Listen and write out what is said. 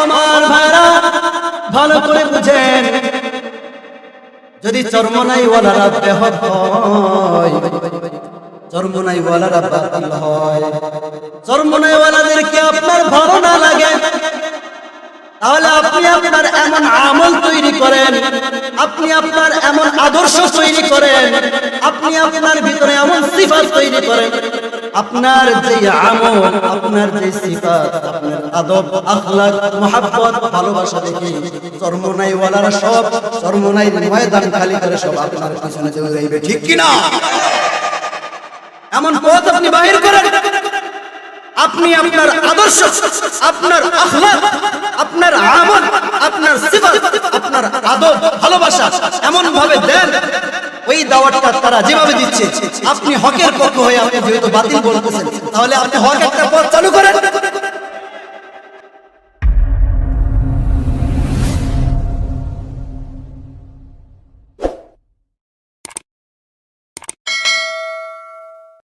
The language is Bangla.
আমার ভাইরা ভালো করে বুঝেন। যদি চর্মনাইওয়ালারা বেহত হয়, চর্মনাইওয়ালারা বাতিল হয়। চর্মনাইওয়ালাদেরকে আপনার ভালো না লাগে। তাহলে আপনি আপনার এমন আমল তৈরি করেন, আপনি আপনার এমন আদর্শ তৈরি করেন, আপনি আপনার ভিতরে এমন সিফাত তৈরি করেন। আপনার যে আমল, আপনার যে সিফাত, আপনার আদব, আখলাক, মহাব্বত, ভালোবাসা দেখে চর্মনাইওয়ালারা সব, চর্মনাই ময়দান খালি করে সব আপনার পিছনে চলে যাইবে, ঠিক কিনা? এমন পথ আপনি বাহির করেন। আপনি আপনার আদর্শ, আপনার আখলাক, আপনার আমল, আপনার সিফাত, আপনার আদব, ভালোবাসা এমন ভাবে দেন দাওয়াতটা তারা যেভাবে দিচ্ছে। আপনি হকের পক্ষ হয়ে আপনি যেহেতু বাতিল বলতেছেন, তাহলে আপনি হক একটা পথ চালু করেন।